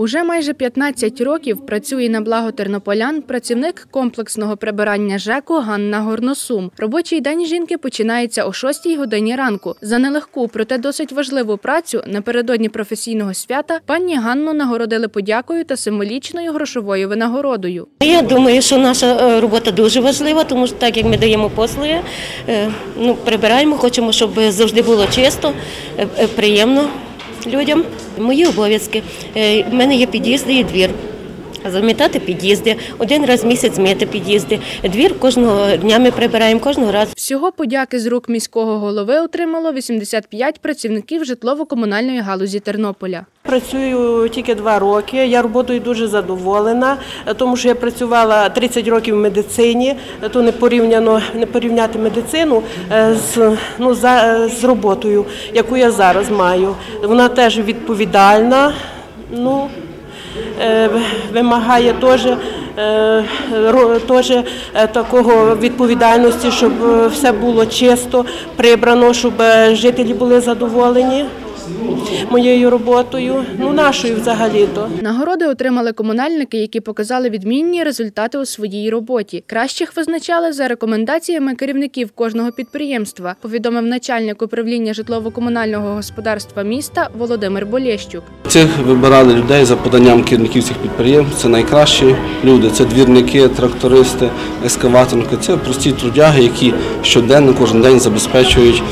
Уже майже 15 років працює на благо тернополян працівник комплексного прибирання ЖЕКу Ганна Горносум. Робочий день жінки починається о 6 годині ранку. За нелегку, проте досить важливу працю напередодні професійного свята пані Ганну нагородили подякою та символічною грошовою винагородою. Я думаю, що наша е, робота дуже важлива, тому що так як ми даємо послуги, е, ну, прибираємо, хочемо, щоб завжди було чисто, е, приємно людям. Мої обов'язки. У мене є під'їзди і двір. Замітати під'їзди, один раз в місяць мити під'їзди. Двір кожного дня ми прибираємо, кожного разу. Всього подяки з рук міського голови отримало 85 працівників житлово-комунальної галузі Тернополя. Працюю тільки два роки. Я роботою дуже задоволена, тому що я працювала 30 років в медицині. То не порівняно не порівняти медицину е, з ну за з роботою, яку я зараз маю. Вона теж відповідальна. Ну е, вимагає теж, е, теж такого відповідальності, щоб все було чисто, прибрано, щоб жителі були задоволені моєю роботою, ну нашою взагалі-то. Нагороди отримали комунальники, які показали відмінні результати у своїй роботі. Кращих визначали за рекомендаціями керівників кожного підприємства, повідомив начальник управління житлово-комунального господарства міста Володимир Болєщук. Цих вибирали людей за поданням керівників цих підприємств. Це найкращі люди. Це двірники, трактористи, ескаваторники. Це прості трудяги, які щоденно, кожен день забезпечують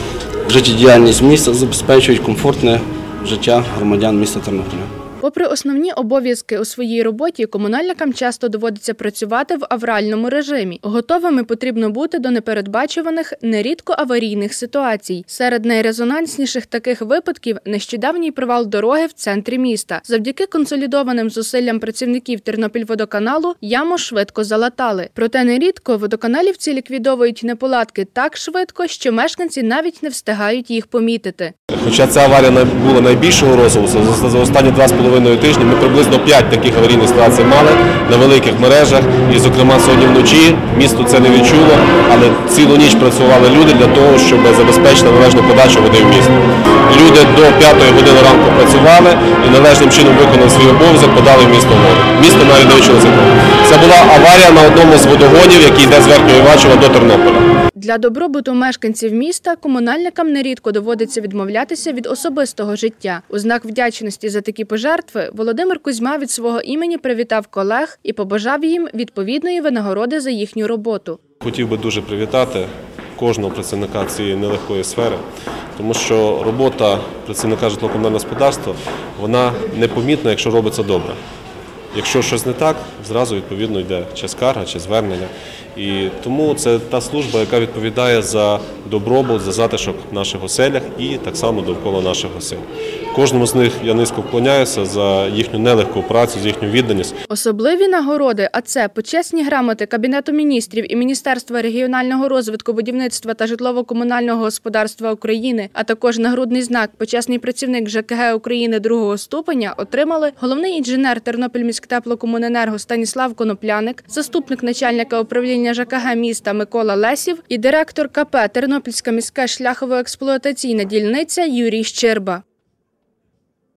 життєдіяльність міста, забезпечують комфортне життя громадян міста Тернополя. Попри основні обов'язки у своїй роботі, комунальникам часто доводиться працювати в авральному режимі. Готовими потрібно бути до непередбачуваних, нерідко аварійних ситуацій. Серед найрезонансніших таких випадків нещодавній провал дороги в центрі міста. Завдяки консолідованим зусиллям працівників Тернопільводоканалу яму швидко залатали. Проте нерідко водоканалівці ліквідовують неполадки так швидко, що мешканці навіть не встигають їх помітити. Хоча ця аварія була найбільшого розголосу, за, останні два з половиною тижні ми приблизно 5 таких аварійних ситуацій мали на великих мережах. І, зокрема, сьогодні вночі місто це не відчуло, але цілу ніч працювали люди для того, щоб забезпечити належну подачу води в місто. Люди до 5 години ранку працювали і належним чином виконали свій обов'язок, подали в місто воду. Місто навіть не відчуло цього. Це була аварія на одному з водогонів, який йде з Верхнього Івачева до Тернополя. Для добробуту мешканців міста комунальникам нерідко доводиться відмовлятися від особистого життя. У знак вдячності за такі пожертви Володимир Кузьма від свого імені привітав колег і побажав їм відповідної винагороди за їхню роботу. Хотів би дуже привітати кожного працівника цієї нелегкої сфери, тому що робота працівника житлово-комунального господарства вона непомітна, якщо робиться добре. Якщо щось не так, зразу відповідно йде чи скарга, чи звернення. І тому це та служба, яка відповідає за добробут, за затишок в наших оселях і так само довкола наших осель. Кожному з них я низько вклоняюся за їхню нелегку працю, за їхню відданість. Особливі нагороди, а це почесні грамоти Кабінету міністрів і Міністерства регіонального розвитку, будівництва та житлово-комунального господарства України, а також нагрудний знак Почесний працівник ЖКГ України другого ступеня отримали головний інженер Тернопільміськтеплокомуненерго Станіслав Конопляник, заступник начальника управління ЖКГ міста Микола Лесів і директор КП Тернопільська міська шляхово-експлуатаційна дільниця Юрій Щерба.